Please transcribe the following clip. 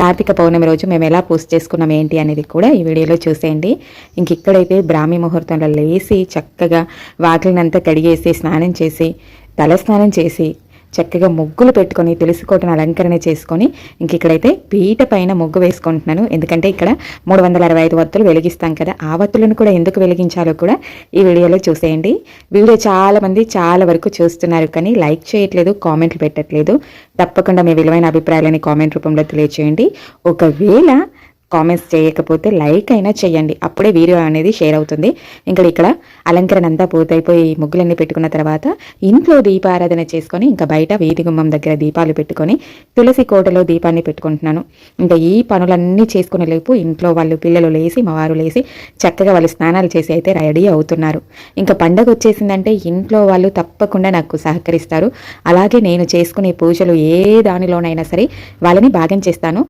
కార్తీక పౌర్ణమి రోజు మేము ఎలా పూజ చేసుకున్నాం ఏంటి అనేది కూడా ఈ వీడియోలో చూసేయండి. ఇంక ఇక్కడైతే బ్రాహ్మీ ముహూర్తంలో లేచి చక్కగా వాకిలినంతా కడిగేసి స్నానం చేసి తలస్నానం చేసి చక్కగా ముగ్గులు పెట్టుకొని తెలుసుకోవటం అలంకరణ చేసుకొని ఇంక ఇక్కడైతే పీట పైన ముగ్గు వేసుకుంటున్నాను. ఎందుకంటే ఇక్కడ మూడు వందల అరవై ఐదు వత్తులు వెలిగిస్తాం కదా ఆ వత్తులను కూడా ఎందుకు వెలిగించాలో కూడా ఈ వీడియోలో చూసేయండి. వీడియో చాలామంది చాలా వరకు చూస్తున్నారు కానీ లైక్ చేయట్లేదు కామెంట్లు పెట్టట్లేదు. తప్పకుండా మీ విలువైన అభిప్రాయాలని కామెంట్ రూపంలో తెలియచేయండి. ఒకవేళ కామెంట్స్ చేయకపోతే లైక్ అయినా చేయండి. అప్పుడే వీడియో అనేది షేర్ అవుతుంది. ఇంకా ఇక్కడ అలంకరణ అంతా పూర్తయిపోయి ముగ్గులన్నీ పెట్టుకున్న తర్వాత ఇంట్లో దీపారాధన చేసుకొని ఇంకా బయట వీధి గుమ్మం దగ్గర దీపాలు పెట్టుకొని తులసి కోటలో దీపాన్ని పెట్టుకుంటున్నాను. ఇంకా ఈ పనులన్నీ చేసుకునే లేపు ఇంట్లో వాళ్ళు పిల్లలు లేసి మా వారు లేసి చక్కగా వాళ్ళు స్నానాలు చేసి అయితే రెడీ అవుతున్నారు. ఇంకా పండగ వచ్చేసిందంటే ఇంట్లో వాళ్ళు తప్పకుండా నాకు సహకరిస్తారు. అలాగే నేను చేసుకునే పూజలు ఏ దానిలోనైనా సరే వాళ్ళని భాగం చేస్తాను.